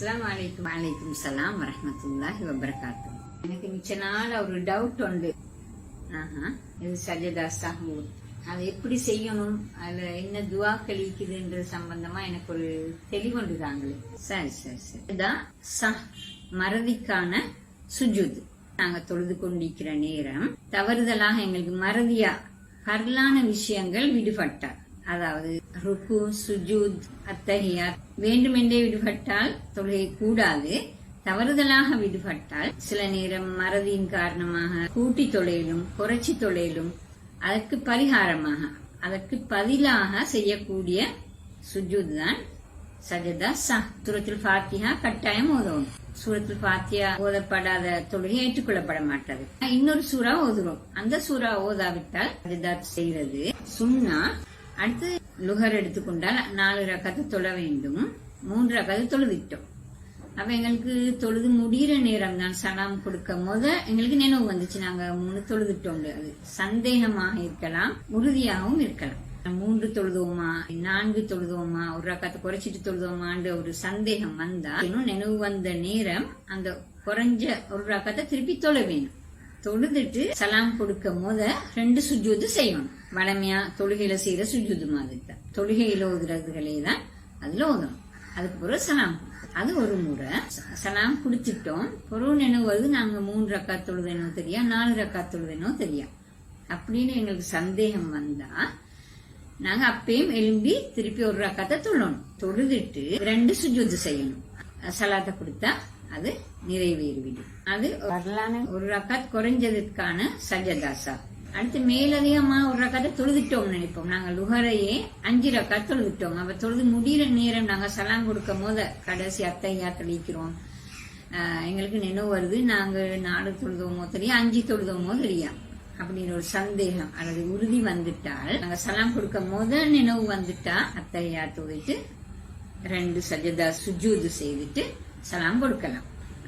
அஸ்லாம் வலைக்கும் வலைக்கும் சலாம் வரஹ்மத்துல்லாஹி வபரகாத்து எனக்கு மிச்ச நாள் ஒரு டவுட் உண்டு. ஆஹா, இது சஜதா சஹூ. அதை எப்படி செய்யணும்? அதுல என்ன துவா கழிக்குதுன்ற சம்பந்தமா எனக்கு ஒரு தெளிவுண்டு தாங்களே. சரி சரி சரி. இதுதான் சஹ் மறதிக்கான சுஜூத். நாங்க தொழுது கொண்டிருக்கிற நேரம் தவறுதலாக எங்களுக்கு மறதியா பரலான விஷயங்கள் விடுபட்டார். அதாவது ருக்கு சுஜூத் அத்தஹியா வேண்டுமென்றே விடுபட்டால் தொழுகை கூடாது. தவறுதலாக விடுபட்டால் சில நேரம் மறதியின் காரணமாக கூட்டி தொழிலும் குறைச்சி தொழிலும் அதற்கு பரிகாரமாக அதற்கு பதிலாக செய்யக்கூடிய சுஜூத் தான் சஜதா சா சூரத்தில் பாத்தியா கட்டாயம் ஓதவும். சூரத்தில் பாத்தியா ஓதப்படாத தொழுகை ஏற்றுக்கொள்ளப்பட மாட்டது. இன்னொரு சூறா ஓதுறோம் அந்த சூறா ஓதாவிட்டால் சஜதா செய்யறது சுன்னா. அடுத்து லுகர் எடுத்துக்கொண்டால் நாலு ரகத்தை தொழ வேண்டும். மூன்று ரகத்தை தொழுதுட்டோம் அப்ப எங்களுக்கு தொழுது முடிகிற நேரம் தான் சலாம் கொடுக்க. முத எங்களுக்கு நினைவு வந்துச்சு நாங்க மூணு தொழுதுட்டோம் அது சந்தேகமாக இருக்கலாம் உறுதியாகவும் இருக்கலாம். மூன்று தொழுதுவோமா நான்கு தொழுதுவோமா ஒரு ரக்கத்தை குறைச்சிட்டு தொழுதுவோமான்ற ஒரு சந்தேகம் வந்தா இன்னும் நினைவு வந்த நேரம் அந்த குறைஞ்ச ஒரு ரக்கத்தை திருப்பி தொழ வேணும் தொழுதுட்டு சலாம் கொடுக்க முத ரெண்டு சுஜூது செய்யணும். வளமையா தொழுகையில செய்யற சுஜூது மாதிரி தான் தொழுகையில ஓதுறதுகளே தான் அதுல ஓதணும். அதுக்கு பிறகு சலாம். அது ஒரு முறை. சலாம் குடிச்சிட்டோம். பொருள் நினைவு வருது. நாங்க மூணு ரக்கா தொழுதனோ தெரியா? நாலு ரக்கா தொழுதனோ தெரியா? அப்படின்னு எங்களுக்கு சந்தேகம் வந்தா நாங்க அப்பயும் எழும்பி திருப்பி ஒரு ரக்கத்தை தொழணும். தொழுதுட்டு ரெண்டு சுஜூது செய்யணும். சலாத்தை கொடுத்தா அது நிறைவேறிவிடும். அது வரலான ஒரு ரக்காத் குறைஞ்சதுக்கான சஜதாசா. அடுத்து மேலதிகமா ஒரு ரக்காத்தை தொழுதுட்டோம் நினைப்போம். நாங்க லுகரையே அஞ்சு ரக்காத் தொழுதுட்டோம். அப்ப தொழுது முடிகிற நேரம் நாங்க சலாம் கொடுக்கும் போத கடைசி அத்தையா தெளிக்கிறோம் எங்களுக்கு நினைவு வருது. நாங்க நாலு தொழுதோமோ தெரியும் அஞ்சு தொழுதோமோ தெரியா அப்படின்னு ஒரு சந்தேகம் அல்லது உறுதி வந்துட்டால் நாங்க சலாம் கொடுக்க முத நினைவு வந்துட்டா அத்தையா தொழுது ரெண்டு சஜதா சுஜூது செய்துட்டு சலாம் கொடுக்கலாம்.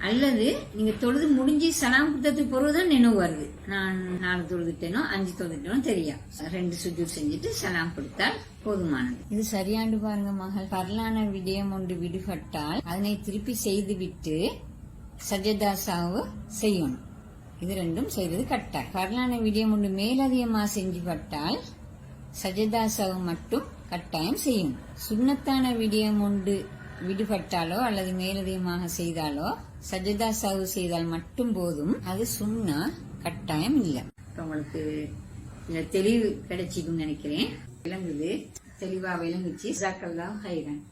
அல்லது நீங்க தொழுது முடிஞ்சு சலாம் கொடுத்ததுக்கு பிறகுதான் நினைவு வருது. நான் நாலு தொழுதுட்டேனோ அஞ்சு தொழுதுட்டேனோ தெரியும் ரெண்டு சுஜூத் செஞ்சுட்டு சலாம் கொடுத்தால் போதுமானது. இது சரியாண்டு பாருங்க மகள். பரலான விடயம் ஒன்று விடுபட்டால் அதனை திருப்பி செய்துவிட்டு சஜதாசாவு செய்யணும். இது ரெண்டும் செய்வது கட்டாயம். பரலான விடயம் ஒன்று மேலதிகமாக செஞ்சு பட்டால் சஜதாசாவு மட்டும் கட்டாயம் செய்யும். சுண்ணத்தான விடயம் ஒன்று விடுபட்டாலோ அல்லது மேலதிகமாக செய்தாலோ சஜதா சாவு செய்தால் மட்டும் போதும். அது சுண்ணா கட்டாயம் இல்லை. இப்ப உங்களுக்கு தெளிவு கிடைச்சிக்கும் நினைக்கிறேன். விளங்குது. தெளிவா விளங்குச்சு. ஜாக்கல்லா ஹைரன்.